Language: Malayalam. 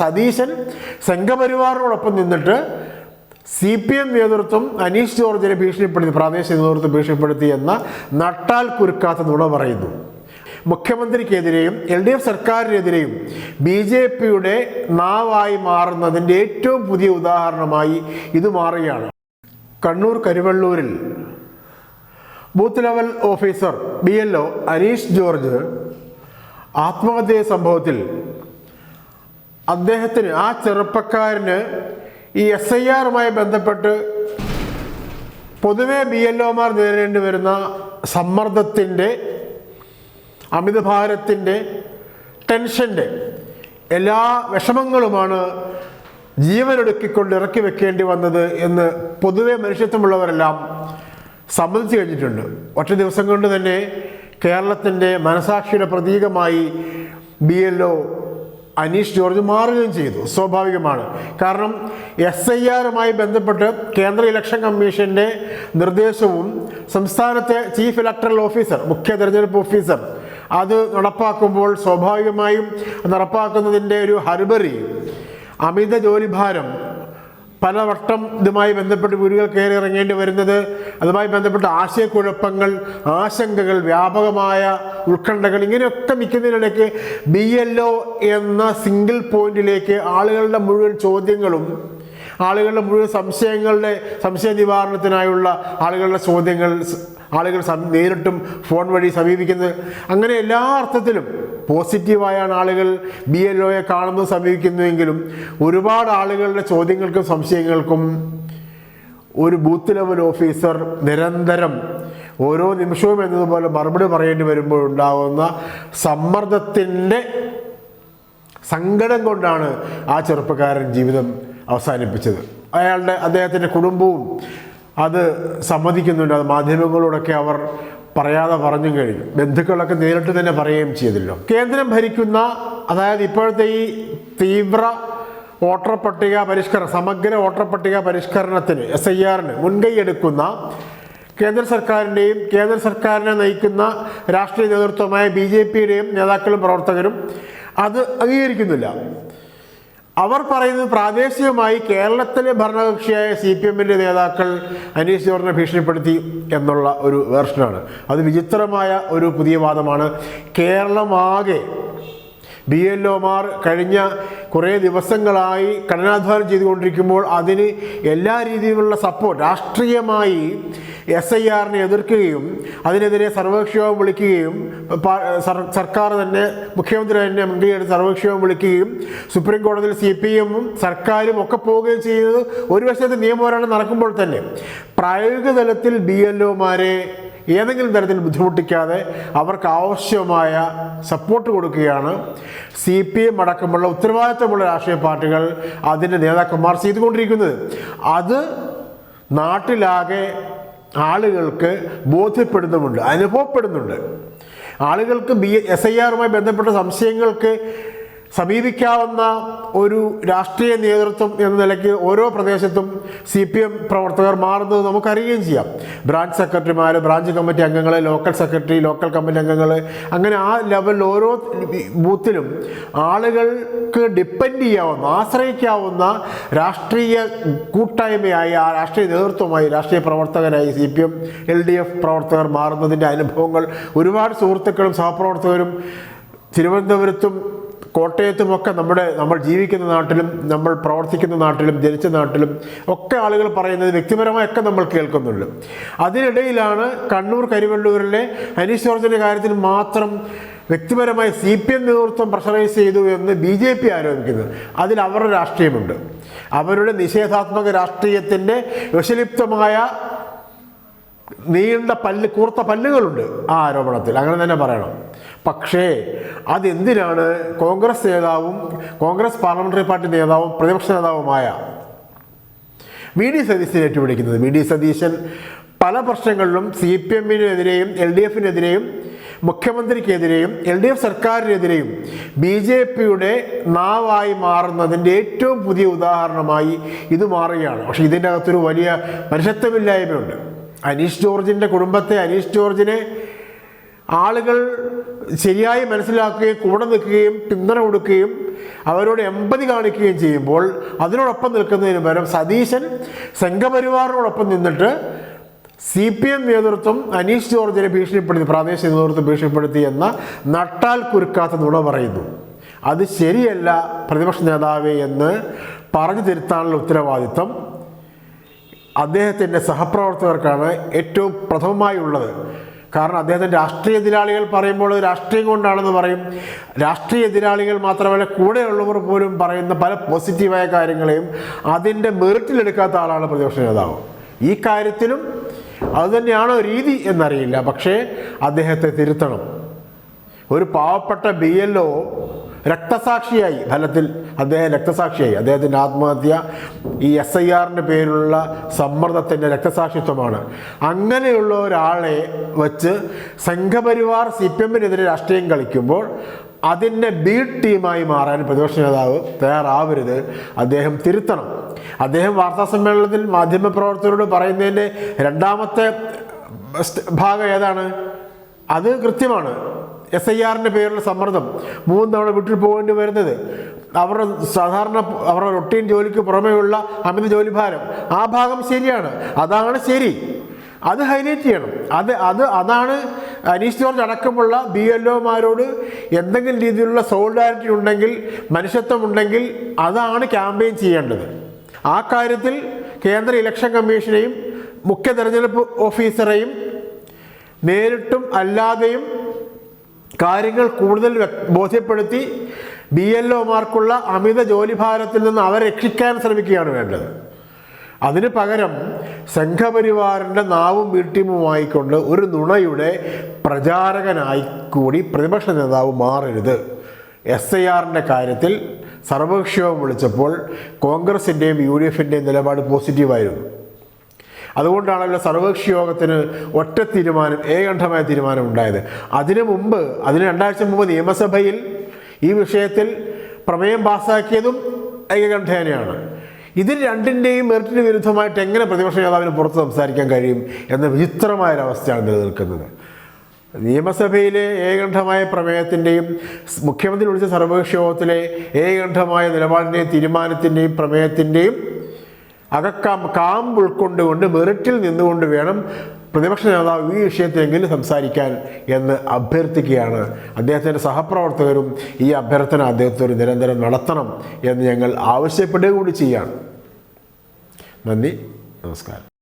സതീശൻ സംഘപരിവാറിനോടൊപ്പം നിന്നിട്ട് സി പി എം നേതൃത്വം അനീഷ് ജോർജിനെ ഭീഷണിപ്പെടുത്തി പ്രാദേശിക നേതൃത്വം ഭീഷണിപ്പെടുത്തി എന്ന നട്ടാൽ കുരുക്കാത്ത നുണ പറയുന്നു. മുഖ്യമന്ത്രിക്കെതിരെയും എൽ ഡി എഫ് സർക്കാരിനെതിരെയും ബി ജെ പിയുടെ നാവായി മാറുന്നതിന്റെ ഏറ്റവും പുതിയ ഉദാഹരണമായി ഇത് മാറുകയാണ്. Kannur കരുവള്ളൂരിൽ booth level officer B L O Aneesh George ആത്മഹത്യ സംഭവത്തിൽ അദ്ദേഹത്തിന് ആ ചെറുപ്പക്കാരന് ഈ എസ് ഐ ആറുമായി ബന്ധപ്പെട്ട് പൊതുവെ ബി എൽ ഒമാർ നേരിടേണ്ടി വരുന്ന സമ്മർദ്ദത്തിന്റെ അമിതഭാരത്തിന്റെ ടെൻഷന്റെ എല്ലാ വിഷമങ്ങളുമാണ് ജീവനൊടുക്കിക്കൊണ്ട് ഇറക്കി വെക്കേണ്ടി വന്നത് എന്ന് പൊതുവെ മനുഷ്യത്വമുള്ളവരെല്ലാം സമ്മതിച്ചു കഴിഞ്ഞിട്ടുണ്ട്. ഒറ്റ ദിവസം കൊണ്ട് തന്നെ കേരളത്തിന്റെ മനസാക്ഷിയുടെ പ്രതീകമായി B L O Aneesh George മാറുകയും ചെയ്തു സ്വാഭാവികമാണ്. കാരണം എസ് ഐ ആറുമായി ബന്ധപ്പെട്ട് കേന്ദ്ര ഇലക്ഷൻ കമ്മീഷന്റെ നിർദ്ദേശവും സംസ്ഥാനത്തെ ചീഫ് ഇലക്ടറൽ ഓഫീസർ മുഖ്യ തെരഞ്ഞെടുപ്പ് ഓഫീസർ അത് നടപ്പാക്കുമ്പോൾ സ്വാഭാവികമായും നടപ്പാക്കുന്നതിന്റെ ഒരു ഹർബറി അമിത ജോലിഭാരം പലവട്ടം ഇതുമായി ബന്ധപ്പെട്ട് വീടുകൾ കയറി ഇറങ്ങേണ്ടി വരുന്നത്. അതുമായി ബന്ധപ്പെട്ട ആശയക്കുഴപ്പങ്ങൾ ആശങ്കകൾ വ്യാപകമായ ഉത്കണ്ഠകൾ ഇങ്ങനെയൊക്കെ നിൽക്കുന്നതിനിടയ്ക്ക് ബി എൽ ഒ എന്ന സിംഗിൾ പോയിന്റിലേക്ക് ആളുകളുടെ മുഴുവൻ ചോദ്യങ്ങളും ആളുകളുടെ മുഴുവൻ സംശയങ്ങളുടെ സംശയ നിവാരണത്തിനായുള്ള ആളുകളുടെ ചോദ്യങ്ങൾ ആളുകൾ നേരിട്ടും ഫോൺ വഴി സമീപിക്കുന്നത്. അങ്ങനെ എല്ലാ അർത്ഥത്തിലും പോസിറ്റീവായാണ് ആളുകൾ ബി എൽ ഒയെ കാണുന്നത് സമീപിക്കുന്നുവെങ്കിലും ഒരുപാട് ആളുകളുടെ ചോദ്യങ്ങൾക്കും സംശയങ്ങൾക്കും ഒരു ബൂത്ത് ലെവൽ ഓഫീസർ നിരന്തരം ഓരോ നിമിഷവും എന്നതുപോലെ മറുപടി പറയേണ്ടി വരുമ്പോൾ ഉണ്ടാകുന്ന സമ്മർദ്ദത്തിന്റെ സങ്കടം കൊണ്ടാണ് ആ ചെറുപ്പക്കാരൻ ജീവിതം അവസാനിപ്പിച്ചത്. അയാളുടെ അദ്ദേഹത്തിന്റെ കുടുംബവും അത് സമ്മതിക്കുന്നുണ്ട്. അത് മാധ്യമങ്ങളോടൊക്കെ അവർ പറയാതെ പറഞ്ഞു കഴിഞ്ഞു. ബന്ധുക്കളൊക്കെ നേരിട്ട് തന്നെ പറയുകയും ചെയ്തല്ലോ. കേന്ദ്രം ഭരിക്കുന്ന അതായത് ഇപ്പോഴത്തെ ഈ തീവ്ര വോട്ടർ പട്ടിക പരിഷ്കരണം സമഗ്ര വോട്ടർ പട്ടിക പരിഷ്കരണത്തിന് എസ് ഐ ആറിന് മുൻകൈയെടുക്കുന്ന കേന്ദ്ര സർക്കാരിന്റെയും കേന്ദ്ര സർക്കാരിനെ നയിക്കുന്ന രാഷ്ട്രീയ നേതൃത്വമായ ബി ജെ പിയുടെയും നേതാക്കളും പ്രവർത്തകരും അത് അംഗീകരിക്കുന്നില്ല. അവർ പറയുന്നത് പ്രാദേശികമായി കേരളത്തിലെ ഭരണകക്ഷിയായ സി പി എമ്മിന്റെ നേതാക്കൾ അനീഷ് ജോർജിനെ ഭീഷണിപ്പെടുത്തി എന്നുള്ള ഒരു വേർഷനാണ്. അത് വിചിത്രമായ ഒരു പുതിയ വാദമാണ്. കേരളമാകെ ബി എൽ ഒമാർ കഴിഞ്ഞ കുറേ ദിവസങ്ങളായി കഠിനാധ്വാനം ചെയ്തുകൊണ്ടിരിക്കുമ്പോൾ അതിന് എല്ലാ രീതിയിലുള്ള സപ്പോർട്ട് രാഷ്ട്രീയമായി എസ് ഐ ആറിനെ എതിർക്കുകയും അതിനെതിരെ സർവകക്ഷിയോഗം വിളിക്കുകയും സർക്കാർ തന്നെ മുഖ്യമന്ത്രി തന്നെ മുൻകൈയെടുത്ത് സർവകക്ഷിയോഗം വിളിക്കുകയും സുപ്രീം കോടതിയിൽ സി പി എമ്മും സർക്കാരും ഒക്കെ പോവുകയും ചെയ്യുന്നത് ഒരു വശത്ത് നിയമപോരാട്ടം നടക്കുമ്പോൾ തന്നെ പ്രായോഗിക തലത്തിൽ ബി എൽ ഒമാരെ ഏതെങ്കിലും തരത്തിൽ ബുദ്ധിമുട്ടിക്കാതെ അവർക്ക് ആവശ്യമായ സപ്പോർട്ട് കൊടുക്കുകയാണ്. സി പി എം അടക്കമുള്ള ഉത്തരവാദിത്തമുള്ള രാഷ്ട്രീയ പാർട്ടികൾ അതിന്റെ നേതാക്കന്മാർ ചെയ്തുകൊണ്ടിരിക്കുന്നത്. അത് നാട്ടിലാകെ ആളുകൾക്ക് ബോധ്യപ്പെടുന്നുമുണ്ട് അനുഭവപ്പെടുന്നുണ്ട്. ആളുകൾക്ക് ബി എസ് ഐ ആറുമായി ബന്ധപ്പെട്ട സംശയങ്ങൾക്ക് സമീപിക്കാവുന്ന ഒരു രാഷ്ട്രീയ നേതൃത്വം എന്ന നിലയ്ക്ക് ഓരോ പ്രദേശത്തും സി പി എം പ്രവർത്തകർ മാറുന്നത് നമുക്കറിയുകയും ചെയ്യാം. ബ്രാഞ്ച് സെക്രട്ടറിമാർ ബ്രാഞ്ച് കമ്മിറ്റി അംഗങ്ങൾ ലോക്കൽ സെക്രട്ടറി ലോക്കൽ കമ്മിറ്റി അംഗങ്ങൾ അങ്ങനെ ആ ലെവലിൽ ഓരോ ബൂത്തിലും ആളുകൾക്ക് ഡിപ്പെൻഡ് ചെയ്യാവുന്ന ആശ്രയിക്കാവുന്ന രാഷ്ട്രീയ കൂട്ടായ്മയായി ആ രാഷ്ട്രീയ നേതൃത്വമായി രാഷ്ട്രീയ പ്രവർത്തകരായി C P M L D F പ്രവർത്തകർ മാറുന്നതിന്റെ അനുഭവങ്ങൾ ഒരുപാട് സുഹൃത്തുക്കളും സഹപ്രവർത്തകരും തിരുവനന്തപുരത്തും കോട്ടയത്തുമൊക്കെ നമ്മുടെ നമ്മൾ ജീവിക്കുന്ന നാട്ടിലും നമ്മൾ പ്രവർത്തിക്കുന്ന നാട്ടിലും ജനിച്ച നാട്ടിലും ഒക്കെ ആളുകൾ പറയുന്നത് വ്യക്തിപരമായൊക്കെ നമ്മൾ കേൾക്കുന്നുണ്ട്. അതിനിടയിലാണ് കണ്ണൂർ കരിവള്ളൂരിലെ അനീഷ് ജോർജിന്റെ കാര്യത്തിൽ മാത്രം വ്യക്തിപരമായി സി പി എം നേതൃത്വം പ്രഷറൈസ് ചെയ്തു എന്ന് ബി ജെ പി ആരോപിക്കുന്നത്. അതിൽ അവരുടെ രാഷ്ട്രീയമുണ്ട്. അവരുടെ നിഷേധാത്മക രാഷ്ട്രീയത്തിന്റെ വിഷലിപ്തമായ നീണ്ട പല്ല് കൂർത്ത പല്ലുകളുണ്ട് ആ ആരോപണത്തിൽ. അങ്ങനെ തന്നെ പറയണം. പക്ഷേ അതെന്തിനാണ് കോൺഗ്രസ് നേതാവും കോൺഗ്രസ് പാർലമെന്ററി പാർട്ടി നേതാവും പ്രതിപക്ഷ നേതാവുമായ വി ഡി സതീശിനെ ഏറ്റുപിടിക്കുന്നത്? വി ഡി സതീശൻ പല പ്രശ്നങ്ങളിലും സി പി എമ്മിനെതിരെയും എൽ ഡി എഫിനെതിരെയും മുഖ്യമന്ത്രിക്കെതിരെയും എൽ ഡി എഫ് സർക്കാരിനെതിരെയും ബി ജെ പിയുടെ നാവായി മാറുന്നതിന്റെ ഏറ്റവും പുതിയ ഉദാഹരണമായി ഇത് മാറുകയാണ്. പക്ഷേ ഇതിന്റെ അകത്തൊരു വലിയ മനുഷ്യത്വമില്ലായ്മയുണ്ട്. അനീഷ് ജോർജിന്റെ കുടുംബത്തെ അനീഷ് ജോർജിനെ ആളുകൾ ശരിയായി മനസ്സിലാക്കുകയും കൂടെ നിൽക്കുകയും പിന്തുണ കൊടുക്കുകയും അവരോട് എമ്പതി കാണിക്കുകയും ചെയ്യുമ്പോൾ അതിനോടൊപ്പം നിൽക്കുന്നതിന് പകരം സതീശൻ സംഘപരിവാറിനോടൊപ്പം നിന്നിട്ട് സി പി എം നേതൃത്വം അനീഷ് ജോർജിനെ ഭീഷണിപ്പെടുത്തി പ്രാദേശിക നേതൃത്വം ഭീഷണിപ്പെടുത്തി എന്ന നട്ടാൽ കുരുക്കാത്ത നുണ പറയുന്നു. അത് ശരിയല്ല പ്രതിപക്ഷ നേതാവേ എന്ന് പറഞ്ഞു തിരുത്താനുള്ള ഉത്തരവാദിത്തം അദ്ദേഹത്തിന്റെ സഹപ്രവർത്തകർക്കാണ് ഏറ്റവും പ്രഥമമായി ഉള്ളത് കാരണം അദ്ദേഹത്തിന്റെ രാഷ്ട്രീയ എതിരാളികൾ പറയുമ്പോൾ രാഷ്ട്രീയം കൊണ്ടാണെന്ന് പറയും. രാഷ്ട്രീയ എതിരാളികൾ മാത്രമല്ല കൂടെയുള്ളവർ പോലും പറയുന്ന പല പോസിറ്റീവായ കാര്യങ്ങളെയും അതിന്റെ മെറിറ്റിലെടുക്കാത്ത ആളാണ് പ്രതിപക്ഷ നേതാവ്. ഈ കാര്യത്തിലും അതുതന്നെയാണോ രീതി എന്നറിയില്ല. പക്ഷേ അദ്ദേഹത്തെ തിരുത്തണം. ഒരു പാവപ്പെട്ട ബി എൽ രക്തസാക്ഷിയായി. ഫലത്തിൽ അദ്ദേഹം രക്തസാക്ഷിയായി. അദ്ദേഹത്തിന്റെ ആത്മഹത്യ ഈ എസ് ഐ ആറിന്റെ പേരിലുള്ള സമ്മർദ്ദത്തിന്റെ രക്തസാക്ഷിത്വമാണ്. അങ്ങനെയുള്ള ഒരാളെ വച്ച് സംഘപരിവാർ സി പി എമ്മിനെതിരെ രാഷ്ട്രീയം കളിക്കുമ്പോൾ അതിന്റെ ബി ടീമായി മാറാൻ പ്രതിപക്ഷ നേതാവ് തയ്യാറാവരുത് അദ്ദേഹം തിരുത്തണം. അദ്ദേഹം വാർത്താ സമ്മേളനത്തിൽ മാധ്യമപ്രവർത്തകരോട് പറയുന്നതിന്റെ രണ്ടാമത്തെ ഭാഗം ഏതാണ്? അത് കൃത്യമാണ്. എസ് ഐ ആറിന്റെ പേരിലുള്ള സമ്മർദ്ദം മൂന്ന് തവണ വീട്ടിൽ പോകേണ്ടി വരുന്നത്. അവരുടെ സാധാരണ അവരുടെ റൊട്ടീൻ ജോലിക്ക് പുറമെയുള്ള അമിത ജോലിഭാരം ആ ഭാഗം ശരിയാണ്. അതാണ് ശരി. അത് ഹൈലൈറ്റ് ചെയ്യണം. അത് അത് അതാണ് അനീഷ് ജോർജ് അടക്കമുള്ള ബി എൽ ഒമാരോട് എന്തെങ്കിലും രീതിയിലുള്ള സോളിഡാരിറ്റി ഉണ്ടെങ്കിൽ മനുഷ്യത്വം ഉണ്ടെങ്കിൽ അതാണ് ക്യാമ്പയിൻ ചെയ്യേണ്ടത്. ആ കാര്യത്തിൽ കേന്ദ്ര ഇലക്ഷൻ കമ്മീഷനെയും മുഖ്യ തെരഞ്ഞെടുപ്പ് ഓഫീസറെയും നേരിട്ടും അല്ലാതെയും കാര്യങ്ങൾ കൂടുതൽ ബോധ്യപ്പെടുത്തി ബി എൽ ഒമാർക്കുള്ള അമിത ജോലിഭാരത്തിൽ നിന്ന് അവരെ രക്ഷിക്കാൻ ശ്രമിക്കുകയാണ് വേണ്ടത്. അതിന് പകരം സംഘപരിവാറിന്റെ നാവും വീട്ടിയുമായിക്കൊണ്ട് ഒരു നുണയുടെ പ്രചാരകനായി കൂടി പ്രതിപക്ഷ നേതാവ് മാറരുത്. എസ് ഐ ആറിന്റെ കാര്യത്തിൽ സർവകക്ഷിയോഗം വിളിച്ചപ്പോൾ കോൺഗ്രസിന്റെയും യു ഡി എഫിന്റെയും നിലപാട് പോസിറ്റീവായിരുന്നു. അതുകൊണ്ടാണല്ലോ സർവകക്ഷി യോഗത്തിന് ഒറ്റ തീരുമാനം ഏകണ്ഠമായ തീരുമാനം ഉണ്ടായത്. അതിനു മുമ്പ് അതിന് രണ്ടാഴ്ച മുമ്പ് നിയമസഭയിൽ ഈ വിഷയത്തിൽ പ്രമേയം പാസ്സാക്കിയതും ഏകകണ്ഠേനയാണ്. ഇതിൽ രണ്ടിന്റെയും മെറിറ്റിന് വിരുദ്ധമായിട്ട് എങ്ങനെ പ്രതിപക്ഷ നേതാവിന് പുറത്ത് സംസാരിക്കാൻ കഴിയും എന്ന വിചിത്രമായൊരവസ്ഥയാണ് നിലനിൽക്കുന്നത്. നിയമസഭയിലെ ഏകണ്ഠമായ പ്രമേയത്തിന്റെയും മുഖ്യമന്ത്രി വിളിച്ച സർവകക്ഷി യോഗത്തിലെ ഏകണ്ഠമായ നിലപാടിന്റെയും തീരുമാനത്തിന്റെയും പ്രമേയത്തിന്റെയും അകക്കാം കാമ്പ് ഉൾക്കൊണ്ടുകൊണ്ട് മെറിറ്റിൽ നിന്നുകൊണ്ട് വേണം പ്രതിപക്ഷ നേതാവ് ഈ വിഷയത്തിലെങ്കിലും സംസാരിക്കാൻ എന്ന് അഭ്യർത്ഥിക്കുകയാണ്. അദ്ദേഹത്തിന്റെ സഹപ്രവർത്തകരും ഈ അഭ്യർത്ഥന അദ്ദേഹത്തോട് നിരന്തരം നടത്തണം എന്ന് ഞങ്ങൾ ആവശ്യപ്പെടുക കൂടി ചെയ്യാണ്. നന്ദി നമസ്കാരം.